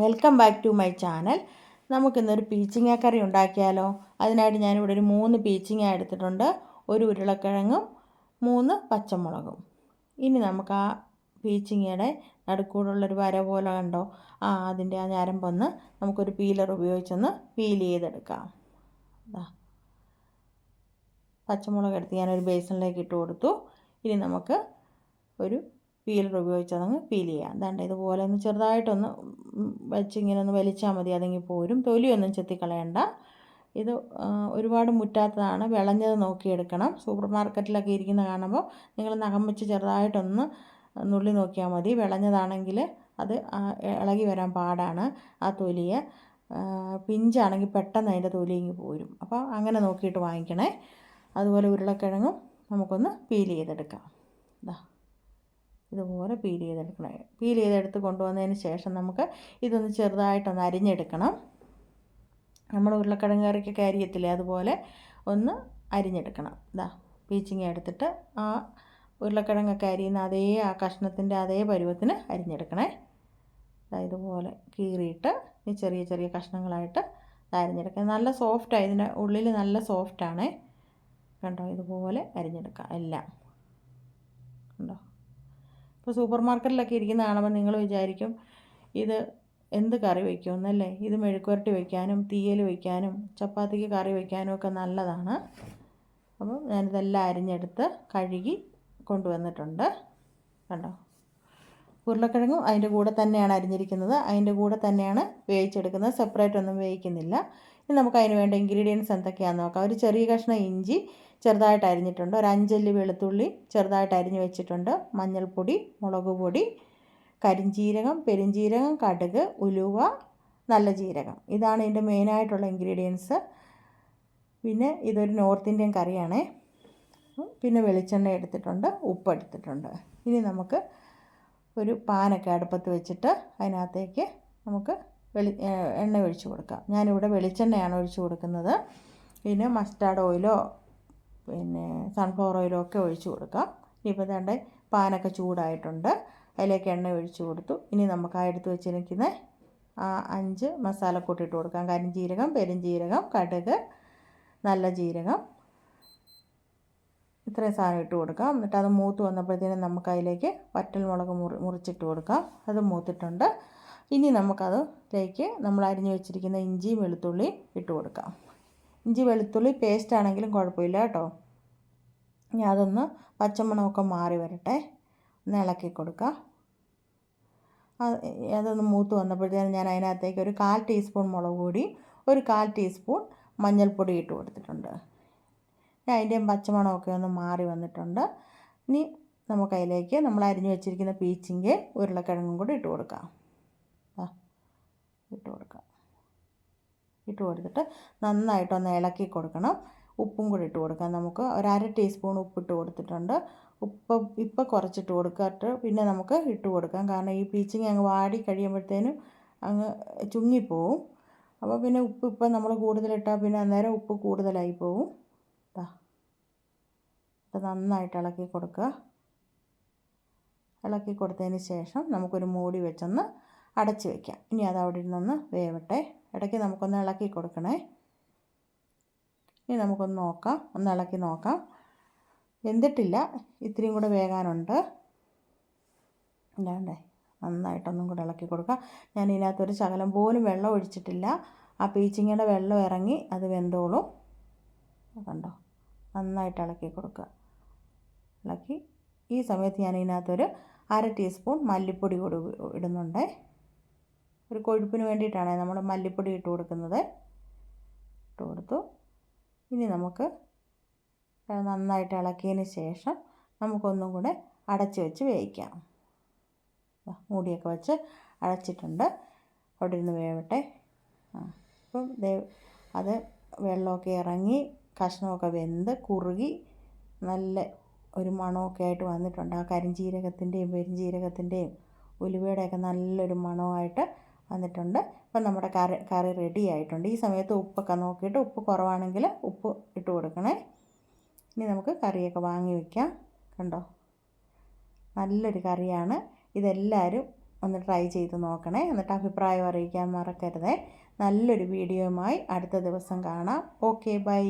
Welcome back to my channel നമുക്കിന്നൊരു പീച്ചിങ്ങ കറി ഉണ്ടാക്കിയാലോ? അതിനായിട്ട് ഞാനിവിടെ ഒരു മൂന്ന് പീച്ചിങ്ങ എടുത്തിട്ടുണ്ട്. ഒരു ഉരുളക്കിഴങ്ങും മൂന്ന് പച്ചമുളകും. ഇനി നമുക്ക് ആ പീച്ചിങ്ങയുടെ നടുക്കൂടുള്ളൊരു വര പോലെ കണ്ടോ? ആ അതിന്റെ ആ ഞരമ്പൊന്ന് നമുക്കൊരു പീലർ ഉപയോഗിച്ചൊന്ന് പീൽ ചെയ്തെടുക്കാം. പച്ചമുളക് എടുത്ത് ഞാനൊരു ബേസണിലേക്ക് ഇട്ട് കൊടുത്തു. ഇനി നമുക്ക് ഒരു പീലർ ഉപയോഗിച്ച് അതങ്ങ് പീൽ ചെയ്യാം. അതാണ്ട് ഇതുപോലെ ഒന്ന് ചെറുതായിട്ടൊന്ന് വെച്ച് ഇങ്ങനെ ഒന്ന് വലിച്ചാൽ മതി. അതെങ്കിൽ പോരും. തൊലിയൊന്നും ചെത്തിക്കളയണ്ട. ഇത് ഒരുപാട് മുറ്റാത്തതാണ്. വിളഞ്ഞത് നോക്കിയെടുക്കണം. സൂപ്പർ മാർക്കറ്റിലൊക്കെ ഇരിക്കുന്ന കാണുമ്പോൾ നിങ്ങൾ നഖം വെച്ച് ചെറുതായിട്ടൊന്ന് നുള്ളി നോക്കിയാൽ മതി. വിളഞ്ഞതാണെങ്കിൽ അത് ഇളകി വരാൻ പാടാണ് ആ തൊലിയെ. പിഞ്ചാണെങ്കിൽ പെട്ടെന്ന് അതിന്റെ തൊലി ഇങ്ങി പോരും. അപ്പോൾ അങ്ങനെ നോക്കിയിട്ട് വാങ്ങിക്കണേ. അതുപോലെ ഉരുളക്കിഴങ്ങും നമുക്കൊന്ന് പീൽ ചെയ്തെടുക്കാം. ഇതാ ഇതുപോലെ പീൽ ചെയ്തെടുക്കണം. പീൽ ചെയ്തെടുത്ത് കൊണ്ടുവന്നതിന് ശേഷം നമുക്ക് ഇതൊന്ന് ചെറുതായിട്ടൊന്ന് അരിഞ്ഞെടുക്കണം. നമ്മൾ ഉരുളക്കിഴങ്ങ് കറിക്കൊക്കെ അരിയത്തില്ലേ അതുപോലെ ഒന്ന് അരിഞ്ഞെടുക്കണം. ഇതാ പീച്ചിങ്ങ എടുത്തിട്ട് ആ ഉരുളക്കിഴങ്ങൊക്കെ അരിയുന്ന അതേ ആ കഷ്ണത്തിന്റെ അതേ പരുവത്തിന് അരിഞ്ഞെടുക്കണേ. ഇതുപോലെ കീറിയിട്ട് ഈ ചെറിയ ചെറിയ കഷ്ണങ്ങളായിട്ട് അരിഞ്ഞെടുക്കാം നല്ല സോഫ്റ്റാണ് ഇതിന്റെ ഉള്ളിൽ നല്ല സോഫ്റ്റാണേ കണ്ടോ ഇതുപോലെ അരിഞ്ഞെടുക്കാം എല്ലാം. കണ്ടോ? ഇപ്പോൾ സൂപ്പർ മാർക്കറ്റിലൊക്കെ ഇരിക്കുന്ന കാണുമ്പോൾ നിങ്ങൾ വിചാരിക്കും ഇത് എന്ത് കറി വയ്ക്കുമെന്നല്ലേ ഇത് മെഴുക്കുവരട്ടി വയ്ക്കാനും തീയൽ വയ്ക്കാനും ചപ്പാത്തിക്ക് കറി വയ്ക്കാനും ഒക്കെ നല്ലതാണ്. അപ്പോൾ ഞാനിതെല്ലാം അരിഞ്ഞെടുത്ത് കഴുകി കൊണ്ടുവന്നിട്ടുണ്ട്. കണ്ടോ? ഉരുളക്കിഴങ്ങും അതിന്റെ കൂടെ തന്നെയാണ് അരിഞ്ഞിരിക്കുന്നത്. അതിന്റെ കൂടെ തന്നെയാണ് വേവിച്ചെടുക്കുന്നത്. സെപ്പറേറ്റ് ഒന്നും വേവിക്കുന്നില്ല. ഇനി നമുക്ക് അതിന് വേണ്ട ഇൻഗ്രീഡിയൻസ് എന്തൊക്കെയാണെന്ന് നോക്കാം. ഒരു ചെറിയ കഷ്ണം ഇഞ്ചി ചെറുതായിട്ട് അരിഞ്ഞിട്ടുണ്ട്. ഒരു അഞ്ചല്ലി വെളുത്തുള്ളി ചെറുതായിട്ട് അരിഞ്ഞു വെച്ചിട്ടുണ്ട്. മഞ്ഞൾപ്പൊടി മുളക് പൊടി കരിഞ്ജീരകം പെരുംജീരകം കടുക് ഉലുവ നല്ല ജീരകം. ഇതാണ് ഇതിന്റെ മെയിനായിട്ടുള്ള ഇൻഗ്രീഡിയൻസ് പിന്നെ ഇതൊരു നോർത്ത് ഇന്ത്യൻ കറിയാണേ. പിന്നെ വെളിച്ചെണ്ണ എടുത്തിട്ടുണ്ട്. ഉപ്പ് എടുത്തിട്ടുണ്ട്. ഇനി നമുക്ക് ഒരു പാനൊക്കെ അടുപ്പത്ത് വെച്ചിട്ട് അതിനകത്തേക്ക് നമുക്ക് വെളി എണ്ണ ഒഴിച്ച് കൊടുക്കാം. ഞാനിവിടെ വെളിച്ചെണ്ണയാണ് ഒഴിച്ച് കൊടുക്കുന്നത്. പിന്നെ മസ്റ്റാർഡ് ഓയിലോ പിന്നെ സൺഫ്ലവർ ഓയിലോ ഒക്കെ ഒഴിച്ച് കൊടുക്കാം. ഇനിയിപ്പോൾ തേണ്ട പാനൊക്കെ ചൂടായിട്ടുണ്ട്. അതിലേക്ക് എണ്ണ ഒഴിച്ച് കൊടുത്തു. ഇനി നമുക്ക് ആ എടുത്ത് വെച്ചിരിക്കുന്ന ആ അഞ്ച് മസാലക്കൂട്ട് ഇട്ട് കൊടുക്കാം. കരിഞ്ജീരകം പെരുംജീരകം കടുക് നല്ല ജീരകം ഇത്രയും സാധനം ഇട്ട് കൊടുക്കാം. എന്നിട്ട് അത് മൂത്ത് വന്നപ്പോഴത്തേനും നമുക്ക് അതിലേക്ക് വറ്റൽമുളക് മുറി മുറിച്ചിട്ട് കൊടുക്കാം. അത് മൂത്തിട്ടുണ്ട്. ഇനി നമുക്കതിലേക്ക് നമ്മൾ അരിഞ്ഞു വെച്ചിരിക്കുന്ന ഇഞ്ചി വെളുത്തുള്ളി ഇട്ട് കൊടുക്കാം. ഇഞ്ചി വെളുത്തുള്ളി പേസ്റ്റ് ആണെങ്കിലും കുഴപ്പമില്ല കേട്ടോ. ഇനി അതൊന്ന് പച്ചമണമൊക്കെ മാറി വരട്ടെ. ഒന്ന് ഇളക്കി കൊടുക്കാം. അത് അതൊന്ന് മൂത്ത് വന്നപ്പോഴത്തേനും ഞാൻ അതിനകത്തേക്ക് ഒരു കാൽ ടീസ്പൂൺ മുളക് പൊടി ഒരു കാൽ ടീസ്പൂൺ മഞ്ഞൾപ്പൊടി ഇട്ട് കൊടുത്തിട്ടുണ്ട്. അതിന്റെയും പച്ചമണമൊക്കെ ഒന്ന് മാറി വന്നിട്ടുണ്ട്. ഇനി നമുക്ക് അതിലേക്ക് നമ്മൾ അരിഞ്ഞു വെച്ചിരിക്കുന്ന പീച്ചിന്റെ ഉരുളക്കിഴങ്ങും കൂടി ഇട്ട് കൊടുക്കാം. ആ ഇട്ട് കൊടുക്കാം. ഇട്ട് കൊടുത്തിട്ട് നന്നായിട്ടൊന്ന് ഇളക്കി കൊടുക്കണം. ഉപ്പും കൂടി ഇട്ട് കൊടുക്കാം. നമുക്ക് ഒരു അര ടീസ്പൂൺ ഉപ്പിട്ട് കൊടുത്തിട്ടുണ്ട്. ഉപ്പ് ഇപ്പം കുറച്ചിട്ട് കൊടുത്തിട്ട് പിന്നെ നമുക്ക് ഇട്ട് കൊടുക്കാം. കാരണം ഈ പീച്ചിങ് അങ്ങ് വാടി കഴിയുമ്പോഴത്തേനും അങ്ങ് ചുങ്ങിപ്പോവും. അപ്പോൾ പിന്നെ ഉപ്പ് ഇപ്പം നമ്മൾ കൂടുതലിട്ടാൽ പിന്നെ അന്നേരം ഉപ്പ് കൂടുതലായി പോവും. ഇത് നന്നായിട്ട് ഇളക്കി കൊടുക്കുക. ഇളക്കി കൊടുത്തതിന് ശേഷം നമുക്കൊരു മൂടി വെച്ചൊന്ന് അടച്ച് വയ്ക്കാം ഇനി അത് അവിടെ ഇരുന്നൊന്ന് വേവട്ടെ. ഇടയ്ക്ക് നമുക്കൊന്ന് ഇളക്കി കൊടുക്കണേ. ഇനി നമുക്കൊന്ന് നോക്കാം. ഒന്ന് ഇളക്കി നോക്കാം. വെന്തിട്ടില്ല. ഇത്രയും കൂടെ വേകാനുണ്ട്. ഇല്ലാണ്ടേ നന്നായിട്ടൊന്നും കൂടെ ഇളക്കി കൊടുക്കുക. ഞാൻ ഇതിനകത്തൊരു ശകലം പോലും വെള്ളം ഒഴിച്ചിട്ടില്ല. ആ പീച്ചിങ്ങയുടെ വെള്ളം ഇറങ്ങി അത് വെന്തോളും. കണ്ടോ? നന്നായിട്ട് ഇളക്കി കൊടുക്കുക. ഇളക്കി ഈ സമയത്ത് ഞാൻ ഇതിനകത്തൊരു അര ടീസ്പൂൺ മല്ലിപ്പൊടി കൂടി ഇടുന്നുണ്ട്. ഒരു കൊഴുപ്പിന് വേണ്ടിയിട്ടാണ് നമ്മൾ മല്ലിപ്പൊടി ഇട്ട് കൊടുക്കുന്നത്. ഇട്ട് കൊടുത്തു. ഇനി നമുക്ക് നന്നായിട്ട് ഇളക്കിയതിന് ശേഷം നമുക്കൊന്നും കൂടെ അടച്ച് വെച്ച് വേവിക്കാം. മൂടിയൊക്കെ വെച്ച് അടച്ചിട്ടുണ്ട്. അവിടെ ഇരുന്ന് വേവട്ടെ. അപ്പം അത് വെള്ളമൊക്കെ ഇറങ്ങി കഷ്ണമൊക്കെ വെന്ത് കുറുകി നല്ല ഒരു മണമൊക്കെ ആയിട്ട് വന്നിട്ടുണ്ട്. ആ കരിഞ്ജീരകത്തിന്റെയും പെരുംജീരകത്തിന്റെയും ഉലുവയുടെയൊക്കെ നല്ലൊരു മണമായിട്ട് വന്നിട്ടുണ്ട്. ഇപ്പം നമ്മുടെ കറി കറി റെഡി ആയിട്ടുണ്ട്. ഈ സമയത്ത് ഉപ്പൊക്കെ നോക്കിയിട്ട് ഉപ്പ് കുറവാണെങ്കിൽ ഉപ്പ് ഇട്ട് കൊടുക്കണേ. ഇനി നമുക്ക് കറിയൊക്കെ വാങ്ങി വയ്ക്കാം കണ്ടോ? നല്ലൊരു കറിയാണ്. ഇതെല്ലാവരും ഒന്ന് ട്രൈ ചെയ്ത് നോക്കണേ. എന്നിട്ട് അഭിപ്രായം അറിയിക്കാൻ മറക്കരുതേ. നല്ലൊരു വീഡിയോയുമായി അടുത്ത ദിവസം കാണാം. Okay bye.